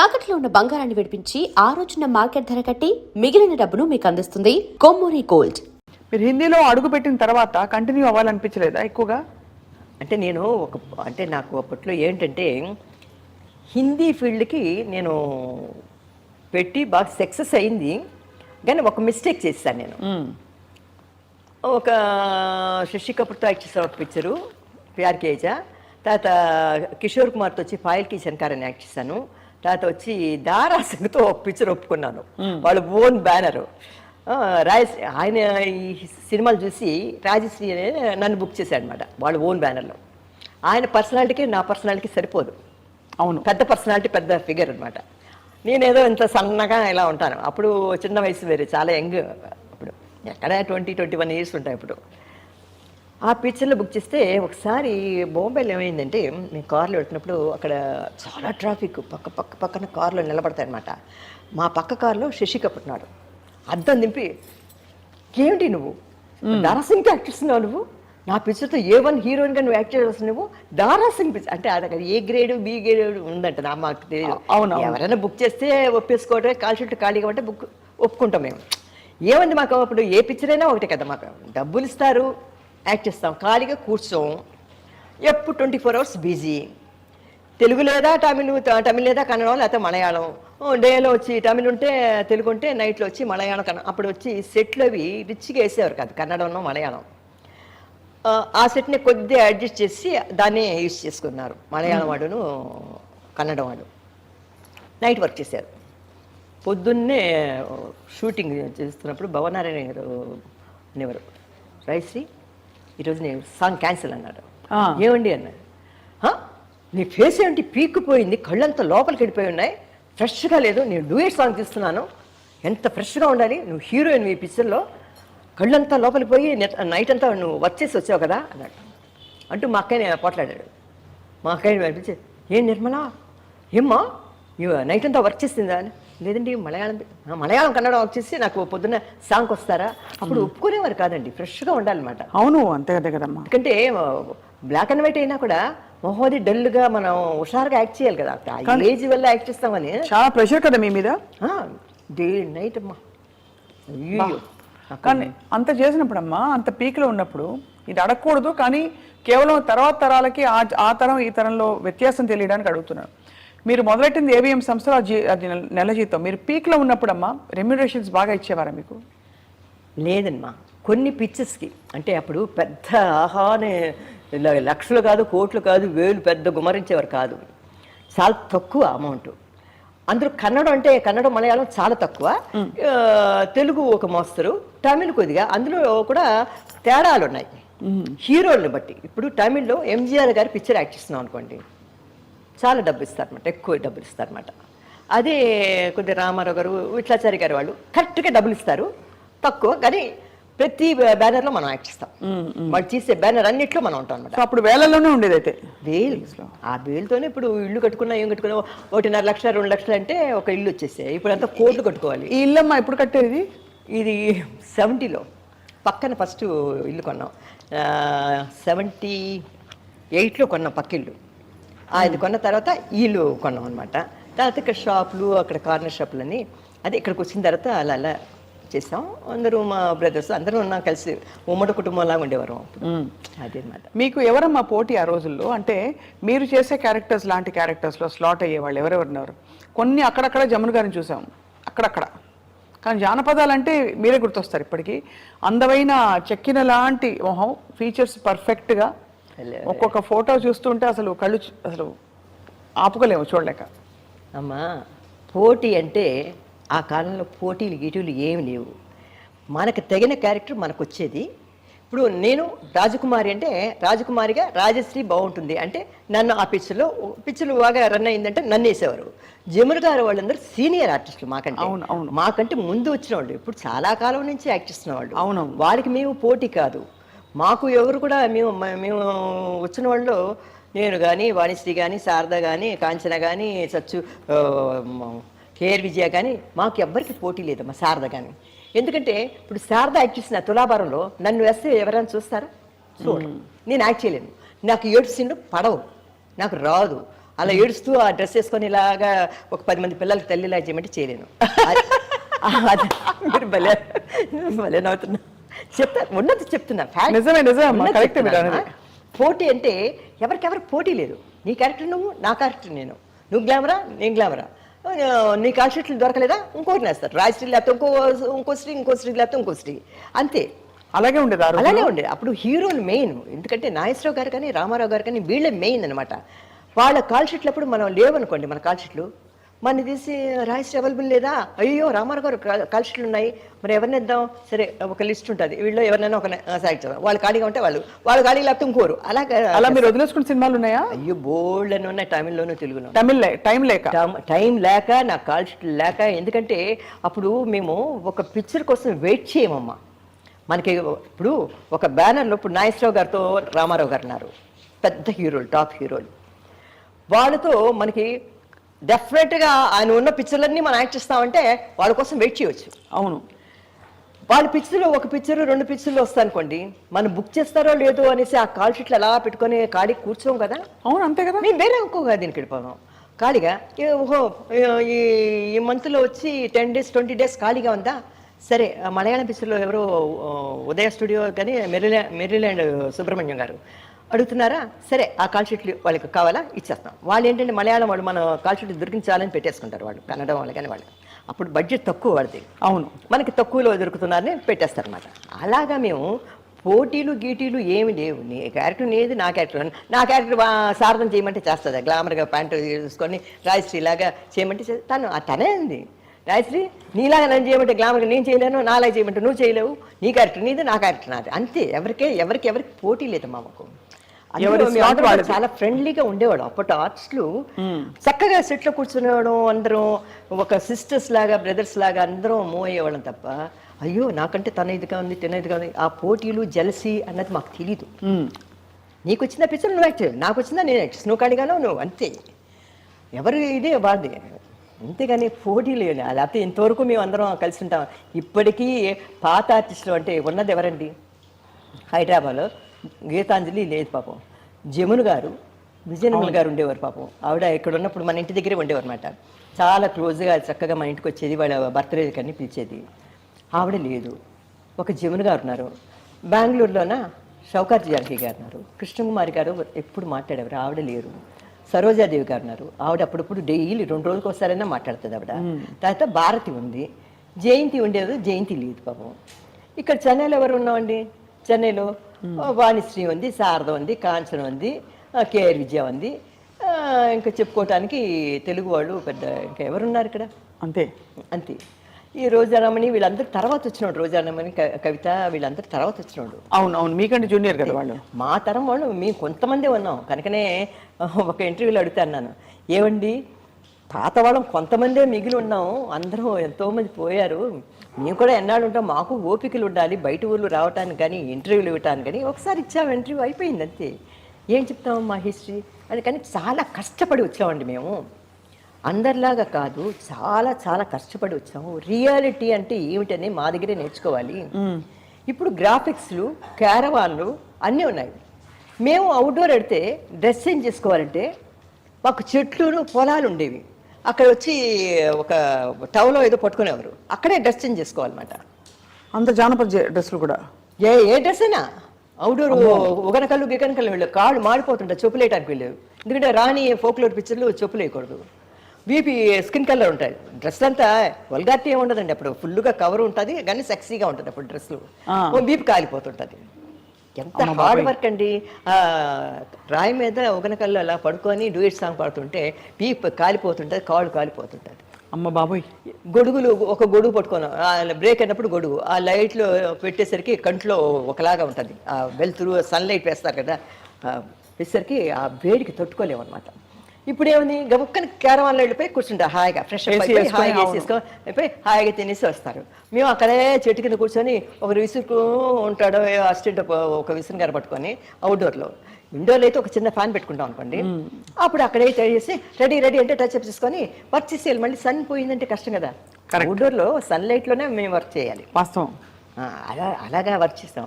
తాకట్లో ఉన్న బంగారాన్ని విడిపించి ఆ రోజున మార్కెట్ ధర కట్టి మిగిలిన డబ్బును మీకు అందిస్తుంది కొమ్మూరి గోల్డ్. మీరు హిందీలో అడుగు పెట్టిన తర్వాత కంటిన్యూ అవ్వాలనిపించలేదా ఎక్కువగా? అంటే నేను ఒక అంటే నాకు అప్పట్లో ఏంటంటే హిందీ ఫీల్డ్కి నేను పెట్టి బాగా సక్సెస్ అయింది. కానీ ఒక మిస్టేక్ చేశాను నేను. ఒక శశి కపూర్తో యాక్ట్ చేసిన ఒక పిక్చరు ప్యార్ కేజా. తర్వాత కిషోర్ కుమార్తో వచ్చి పాయల్కి శంకర్ అని యాక్ట్ చేశాను. తర్వాత వచ్చి దారా సింగ్తో పిక్చర్ ఒప్పుకున్నాను వాళ్ళ ఓన్ బ్యానర్. రాజశ్రీ ఆయన ఈ సినిమాలు చూసి రాజశ్రీ అనే నన్ను బుక్ చేశాడు అనమాట వాళ్ళ ఓన్ బ్యానర్లో. ఆయన పర్సనాలిటీకి నా పర్సనాలిటీకి సరిపోదు. అవును. పెద్ద పర్సనాలిటీ పెద్ద ఫిగర్ అనమాట నేనేదో ఇంత సన్నగా ఇలా ఉంటాను. అప్పుడు చిన్న వయసు వేరే చాలా యంగ్ అప్పుడు. ఎక్కడ ట్వంటీ ట్వంటీ వన్ ఇయర్స్ ఉంటాయి అప్పుడు ఆ పిక్చర్లో బుక్ చేస్తే ఒకసారి బొంబాయిలో ఏమైందంటే మేము కార్లో వెళ్తున్నప్పుడు అక్కడ చాలా ట్రాఫిక్ పక్క పక్క పక్కన కార్లో నిలబడతాయన్నమాట. మా పక్క కార్లో శశి కపూర్ ఉన్నాడు. అద్దం దింపి ఏమిటి నువ్వు? దారా సింగ్ యాక్ట్ చేస్తున్నావు నువ్వు? నా పిక్చర్తో ఏ వన్ హీరోయిన్గా నువ్వు యాక్ట్ చేయాల్సి నువ్వు? దారా సింగ్ పిక్చర్ అంటే అది అక్కడ ఏ గ్రేడ్ బి గ్రేడ్ ఉందంట నా మాకు తెలియదు అవును. ఎవరైనా బుక్ చేస్తే ఒప్పేసుకోవటమే కాల్ షీట్ ఖాళీ కాబట్టి బుక్ ఒప్పుకుంటాం మేము. ఏమంది మాకు? అప్పుడు ఏ పిక్చర్ అయినా ఒకటే కదా మాకు. డబ్బులు ఇస్తారు. యాక్ట్ చేస్తాం ఖాళీగా కూర్చోం. ఎప్పుడు twenty four hours busy Telugu లేదా తమిళ్ తమిళ్ లేదా కన్నడం లేకపోతే మలయాళం. డేలో వచ్చి తమిళ్ ఉంటే తెలుగు ఉంటే నైట్లో వచ్చి మలయాళం కన్నడ అప్పుడు వచ్చి సెట్లు అవి రిచ్గా వేసేవారు కాదు కన్నడంలో మలయాళం. ఆ, సెట్ని కొద్దిగా అడ్జస్ట్ చేసి దాన్ని యూస్ చేసుకున్నారు. మలయాళం వాడును కన్నడం వాడు. నైట్ వర్క్ చేశారు. పొద్దున్నే షూటింగ్ చేస్తున్నప్పుడు భవనారాయణ గారు అనేవారు. రైశ్రీ ఈరోజు నేను సాంగ్ క్యాన్సిల్ అన్నాడు. ఏమండి అన్నాడు "హా? నీ ఫేస్ ఏంటి పీక్కుపోయింది కళ్ళంతా లోపలికి వెళ్ళిపోయి ఉన్నాయి. ఫ్రెష్గా లేదు నేను డూయట్ సాంగ్ తీస్తున్నాను. ఎంత ఫ్రెష్గా ఉండాలి? నువ్వు హీరోయిన్ ఈ పిక్చర్లో. కళ్ళంతా లోపలికి పోయి నెట్- అంతా నువ్వు వర్క్ చేసి వచ్చావు కదా అన్నాడు. అంటూ మా అక్కని పోట్లాడాడు. మా అక్కని అనిపించి ఏం నిర్మల? ఏమ్మా? నైట్ అంతా వర్క్ చేసిందా? అని. లేదండి మలయాళం మలయాళం కన్నడ వర్క్ చేసి నాకు పొద్దున్న సాంగ్ వస్తారా? అప్పుడు ఒప్పుకునేవారు కాదండి ఫ్రెష్గా ఉండాలన్నమాట. అవును అంతే కదా కదమ్మా. ఎందుకంటే బ్లాక్ అండ్ వైట్ అయినా కూడా మొహోది డల్గా మనం హుషారుగా యాక్ట్ చేయాలి కదా. ఏజ్ వల్ల యాక్ట్ చేస్తామని. చాలా ప్రెషర్ కదా మీ మీద? డే నైట్ అమ్మా. కానీ అంత చేసినప్పుడు అమ్మా అంత పీక్లో ఉన్నప్పుడు ఇది అడగకూడదు కానీ కేవలం తర్వాత తరాలకి ఆ తరం ఈ తరంలో వ్యత్యాసం తెలియడానికి అడుగుతున్నాను మీరు మొదలెట్టింది ఏవిఎం సంస్థలో అది నెల- జీతం. మీరు పీక్లో ఉన్నప్పుడు అమ్మా రెమ్యునరేషన్స్ బాగా ఇచ్చేవారా మీకు? లేదమ్మా. కొన్ని పిక్చర్స్కి అంటే అప్పుడు పెద్ద ఆహానే లక్షలు కాదు కోట్లు కాదు వేలు పెద్ద గుమరించేవారు కాదు. చాలా తక్కువ అమౌంట్ అందులో కన్నడం అంటే కన్నడం మలయాళం చాలా తక్కువ. తెలుగు ఒక మోస్తరు తమిళ్ కొద్దిగా. అందులో కూడా తేడాలు ఉన్నాయి హీరోల్ని బట్టి. ఇప్పుడు తమిళ్ళో ఎంజీఆర్ గారి పిక్చర్ యాక్ట్ చేస్తున్నాం అనుకోండి. చాలా డబ్బు ఇస్తారన్నమాట ఎక్కువ డబ్బులు ఇస్తారన్నమాట అదే కొద్ది రామారావు గారు విట్లాచారి గారు వాళ్ళు కరెక్ట్గా డబ్బులు ఇస్తారు తక్కువ కానీ ప్రతి బ్యానర్లో మనం యాక్ట్ చేస్తాం. వాళ్ళు చేసే బ్యానర్ అన్నిట్లో మనం ఉంటాం అనమాట అప్పుడు వేలల్లోనే ఉండేది అయితే? వేలు. ఆ వేలుతోనే ఇప్పుడు ఇల్లు కట్టుకున్నా ఏం కట్టుకున్నా ఒకటిన్నర లక్ష రెండు లక్షలు అంటే ఒక ఇల్లు వచ్చేసాయి. ఇప్పుడు అంతా కోట్లు కట్టుకోవాలి. ఈ ఇల్లమ్మా ఎప్పుడు కట్టేది? ఇది సెవెంటీలో. పక్కన ఫస్ట్ ఇల్లు కొన్నాం. సెవెంటీ ఎయిట్లో కొన్నాం పక్కిల్లు. ఆ, ఇది కొన్న తర్వాత ఇల్లు కొన్నాం అనమాట తర్వాత ఇక్కడ షాపులు అక్కడ కార్నర్ షాపులని అదే ఇక్కడికి వచ్చిన తర్వాత అలా అలా చేసాం. అందరూ మా బ్రదర్స్ అందరూ ఉన్నాం కలిసి ఉమ్మడి కుటుంబంలాగా ఉండేవారు అప్పుడు. అదే అనమాట మీకు ఎవరమ్మా పోటీ ఆ రోజుల్లో? అంటే మీరు చేసే క్యారెక్టర్స్ లాంటి క్యారెక్టర్స్లో స్లాట్ అయ్యేవాళ్ళు ఎవరెవరున్నారు కొన్ని అక్కడక్కడ జమున గారిని చూసాం. అక్కడక్కడ. కానీ జానపదాలు అంటే మీరే గుర్తొస్తారు ఇప్పటికీ. అందమైన చెక్కిన లాంటి మొహం ఫీచర్స్ పర్ఫెక్ట్గా ఒక్కొక్క ఫోటో చూస్తుంటే అసలు కళ్ళు అసలు ఆపుకోలేము చూడలేక. అమ్మా పోటీ అంటే ఆ కాలంలో పోటీలు గీటీలు ఏమి లేవు. మనకు తగిన క్యారెక్టర్ మనకు వచ్చేది ఇప్పుడు నేను రాజకుమారి అంటే రాజకుమారిగా రాజశ్రీ బాగుంటుంది. అంటే నన్ను ఆ పిక్చర్లో పిక్చర్లు బాగా రన్ అయిందంటే నన్ను వేసేవారు. జమున గారు వాళ్ళందరూ సీనియర్ ఆర్టిస్టులు మాకంటే. అవును, అవును. మాకంటే ముందు వచ్చిన వాళ్ళు. ఇప్పుడు చాలా కాలం నుంచి యాక్ట్ చేస్తున్న వాళ్ళు. అవునవును. వాళ్ళకి మేము పోటీ కాదు. మాకు ఎవరు కూడా మేము మ- మేము వచ్చిన వాళ్ళు నేను కానీ వాణిశ్రీ కానీ శారద కానీ కాంచన కానీ సచ్చు మ- కేఆర్ విజయ కానీ మాకు ఎవ్వరికి పోటీ లేదమ్మా శారద కానీ ఎందుకంటే ఇప్పుడు శారద యాక్ట్ చేసిన తులాభారంలో నన్ను వేస్తే ఎవరైనా చూస్తారా? చూడరు నేను యాక్ట్ చేయలేను. నాకు ఏడు సీన్లు పడవు. నాకు రాదు. అలా ఏడుస్తూ ఆ డ్రెస్ వేసుకొని ఇలాగా ఒక పది మంది పిల్లలకి తల్లిలా చేయమంటే చేయలేను. మీరు భలే భలే నవ్వుతున్నా చెప్తా ఉన్నది చెప్తున్నా. నిజమే, నిజమే. అనేది. పోటీ అంటే ఎవరికెవరికి పోటీ లేదు. నీ క్యారెక్టర్ నువ్వు నా క్యారెక్టర్ నేను. నువ్వు గ్లామరా నేను గ్లామరా నీ షీట్లు దొరకలేదా? ఇంకోటి నేస్తారు రాజ్ స్త్రీ లేకపోతే ఇంకో ఇంకో స్త్రీ ఇంకో స్త్రీ లేకపోతే ఇంకో స్త్రీ. అంతే. అలాగే ఉండేది ఆ? అలానే ఉండేది అప్పుడు హీరోలు మెయిన్. ఎందుకంటే నాగేశ్వరరావు గారు కానీ రామారావు గారు కానీ వీళ్ళే మెయిన్ అనమాట వాళ్ళ కాల్ షీట్లు అప్పుడు మనం లేవనుకోండి మన కాల్ షీట్లు. మన తీసి రాయిస్ అవైలబుల్ లేదా? అయ్యో రామారావు గారు కా- కాల్ షీట్లు ఉన్నాయి. మరి ఎవరిని ఇద్దాం? సరే ఒక లిస్ట్ ఉంటుంది. వీళ్ళు ఎవరినైనా ఒక సైడ్ వాళ్ళు ఖాళీగా ఉంటే వాళ్ళు వాళ్ళు ఖాళీ లేకపోతే ఇంకోరు. అలాగా అలా మీరు వదిలేసుకున్న సినిమాలు ఉన్నాయా? అయ్యో బోల్డ్ అని ఉన్నాయి. తమిళ్ళోనూ తెలుగులో తమిళ్ టైం లేక. టైం- లేక నా కాల్ షీట్ లేక ఎందుకంటే అప్పుడు మేము ఒక పిక్చర్ కోసం వెయిట్ చేయమమ్మా. మనకి ఇప్పుడు ఒక బ్యానర్లో ఇప్పుడు నాగేశ్వరరావు గారితో రామారావు గారు ఉన్నారు. పెద్ద హీరోలు టాప్ హీరోలు. వాళ్ళతో మనకి డెఫినెట్గా ఆయన ఉన్న పిక్చర్లన్నీ మనం యాక్ట్ చేస్తామంటే వాళ్ళ కోసం వెయిట్ చేయవచ్చు అవును. వాళ్ళ పిక్చర్లు ఒక పిక్చర్ రెండు పిక్చర్లు వస్తాయనుకోండి మనం బుక్ చేస్తారో లేదో అనేసి ఆ కాల్ షీట్లు అలా పెట్టుకొని ఖాళీ కూర్చోం కదా? అవును అంతే కదా. మేము వేరే ఇంకోగా దీనికి వెళ్ళిపోదాం. ఖాళీగా? ఓహో ఈ ఈ మంత్లో వచ్చి టెన్ డేస్ ట్వంటీ డేస్ ఖాళీగా ఉందా? సరే మలయాళం పిక్చర్లో ఎవరో ఉదయ స్టూడియో కానీ మెరీలా మెరీలాండ్ సుబ్రహ్మణ్యం గారు. అడుగుతున్నారా? సరే ఆ కాల్ షీట్లు వాళ్ళకి కావాలా? ఇచ్చేస్తాం. వాళ్ళు ఏంటంటే మలయాళం వాళ్ళు మన కాల్ షీట్లు దొరికించాలని పెట్టేసుకుంటారు వాళ్ళు కన్నడ వాళ్ళు కానీ వాళ్ళు. అప్పుడు బడ్జెట్ తక్కువ వాడిది అవును. మనకి తక్కువలో దొరుకుతున్నారని పెట్టేస్తారనమాట అలాగా మేము పోటీలు గీటీలు ఏమి లేవు. నీ క్యారెక్టర్ నీది నా క్యారెక్టర్ నా క్యారెక్టర్ సార్థం చేయమంటే చేస్తుంది. గ్లామర్గా ప్యాంటు తీసుకొని రాజశ్రీ లాగా చేయమంటే తను ఆ తనే ఉంది రాజశ్రీ నీలాగా నన్ను చేయమంటే గ్లామర్గా నేను చేయలేను నాలాగా చేయమంటే నువ్వు చేయలేవు. నీ క్యారెక్టర్ నీది నా క్యారెక్టర్ నాది. అంతే. ఎవరికే ఎవరికి ఎవరికి పోటీ లేదు మామకు చాలా ఫ్రెండ్లీగా ఉండేవాడు. అప్పటి ఆర్ట్స్లు చక్కగా సెట్లో కూర్చునేవాడు అందరం ఒక సిస్టర్స్ లాగా బ్రదర్స్ లాగా అందరం మూవ్ అయ్యేవాళ్ళం తప్ప అయ్యో నాకంటే తన ఇదిగా ఉంది తిన ఇదిగా ఉంది ఆ పోటీలు జలసి అన్నది మాకు తెలియదు ఉమ్. నీకు వచ్చిన పిక్చర్ నువ్వు యాక్ట్ నాకు వచ్చిందా నేను? యాక్ట్ నువ్వు కాడిగానో నువ్వు అంతే. ఎవరు ఇదే వాడిది అంతేగాని పోటీ లేదు. లేకపోతే ఇంతవరకు మేము అందరం కలిసి ఉంటాం. ఇప్పటికీ పాత ఆర్టిస్టులు అంటే ఉన్నది ఎవరండి? హైదరాబాద్లో. గీతాంజలి లేదు పాపం. జమున గారు విజయనగర్ గారు ఉండేవారు పాపం. ఆవిడ ఇక్కడ ఉన్నప్పుడు మన ఇంటి దగ్గరే ఉండేవారు అనమాట చాలా క్లోజ్గా చక్కగా మన ఇంటికి వచ్చేది వాళ్ళ బర్త్డే కన్నీ పిలిచేది. ఆవిడ లేదు. ఒక జమున గారు ఉన్నారు. బెంగళూరులోన షౌకార్ జానకి గారు ఉన్నారు కృష్ణకుమారి గారు ఎప్పుడు మాట్లాడేవారు ఆవిడ లేరు. సరోజాదేవి గారు ఉన్నారు. ఆవిడ అప్పుడప్పుడు డైలీ రెండు రోజులకు ఒకసారైనా మాట్లాడుతుంది ఆవిడ. తర్వాత భారతి ఉంది. జయంతి ఉండేది జయంతి లేదు పాపం. ఇక్కడ చెన్నైలో ఎవరు ఉన్నామండి? చెన్నైలో వాణిశ్రీ ఉంది శారద ఉంది కాంచన ఉంది కేఆర్ విజయ ఉంది. ఇంకా చెప్పుకోవటానికి తెలుగు వాళ్ళు పెద్ద ఇంకా ఎవరున్నారు ఇక్కడ? అంతే. అంతే. ఈ రోజారమణి వీళ్ళందరూ తర్వాత వచ్చినోడు రోజారమణి కవిత వీళ్ళందరూ తర్వాత వచ్చినోడు. అవును అవును మీకంటే జూనియర్ కదా వాళ్ళు. మా తరం వాళ్ళు మేము కొంతమంది ఉన్నాం. కనుకనే ఒక ఇంటర్వ్యూలో అడుగుతా అన్నాను. ఏమండి? పాత వాళ్ళం కొంతమందే మిగిలి ఉన్నాం. అందరూ ఎంతోమంది పోయారు. మేము కూడా ఎన్నాళ్ళు ఉంటాం మాకు ఓపికలు ఉండాలి బయట ఊళ్ళు రావటానికి కానీ ఇంటర్వ్యూలు ఇవ్వటానికి కానీ ఒకసారి ఇచ్చాము ఇంటర్వ్యూ అయిపోయింది అంతే. ఏం చెప్తాము మా హిస్టరీ? అది కానీ చాలా కష్టపడి వచ్చామండి మేము. అందరిలాగా కాదు చాలా చాలా కష్టపడి వచ్చాము. రియాలిటీ అంటే ఏమిటని మా దగ్గరే నేర్చుకోవాలి. ఇప్పుడు గ్రాఫిక్స్లు క్యారవాన్లు అన్నీ ఉన్నాయి. మేము అవుట్డోర్ వెడితే డ్రెస్ చేంజ్ చేసుకోవాలంటే మాకు చెట్లు పొలాలు ఉండేవి. అక్కడ వచ్చి ఒక టౌలో ఏదో పట్టుకునేవారు. అక్కడే డ్రెస్ చేంజ్ చేసుకోవాలన్నమాట. అంత జానపద డ్రెస్సులు కూడా? ఏ ఏ డ్రెస్ అయినా? అవుట్డోర్ ఉగనకల్లు గిగనకల్లు వెళ్ళు కాళ్ళు మాడిపోతుంటాయి చెప్పులు వేయడానికి వెళ్ళేవి ఎందుకంటే రాణి ఫోక్లోర్ పిక్చర్లు చెప్పులు వేయకూడదు బీపీ స్కిన్ కలర్ ఉంటాయి. డ్రెస్ అంతా వల్గారిటీ ఏమి ఉండదండి. అప్పుడు ఫుల్గా కవర్ ఉంటుంది కానీ సెక్సీగా ఉంటుంది అప్పుడు డ్రెస్లు బీపీ కాలిపోతుంటుంది. ఎంత హార్డ్ వర్క్ అండి. రాయి మీద ఉగనకల్లు అలా పడుకొని డూయిట్ సాంగ్ పాడుతుంటే బీప్ కాలిపోతుంటుంది కాళ్ళు కాలిపోతుంటుంది. అమ్మ బాబోయ్. గొడుగులు ఒక గొడుగు పట్టుకోను బ్రేక్ అయినప్పుడు గొడుగు ఆ లైట్లో పెట్టేసరికి కంట్లో ఒకలాగా ఉంటుంది. ఆ వెళ్తురు సన్లైట్ వేస్తారు కదా. వేసరికి ఆ వేడికి తట్టుకోలేము అనమాట ఇప్పుడు ఏముంది గబుక్కని క్యారవాన్లో వెళ్ళిపోయి కూర్చుంటా హాయిగా ఫ్రెష్ అప్ అయిపోయి హాయిగా. వేసేసుకొని హాయిగా తినేసి వస్తారు. మేము అక్కడే చెట్టు కింద కూర్చొని ఒకరు విసురుకు ఉంటాడు అసిస్టెంట్ ఒక విసురు గారు పట్టుకొని అవుట్డోర్లో ఇండోర్లో అయితే ఒక చిన్న ఫ్యాన్ పెట్టుకుంటాం అనుకోండి. అప్పుడు అక్కడే చేసి రెడీ రెడీ అంటే టచ్ అప్ చేసుకొని వర్క్ చేసేయాలి మళ్ళీ సన్ పోయిందంటే కష్టం కదా. అవుట్డోర్లో సన్లైట్లోనే మేము వర్క్ చేయాలి. వాస్తవం. అలా అలాగా వర్క్ చేస్తాం.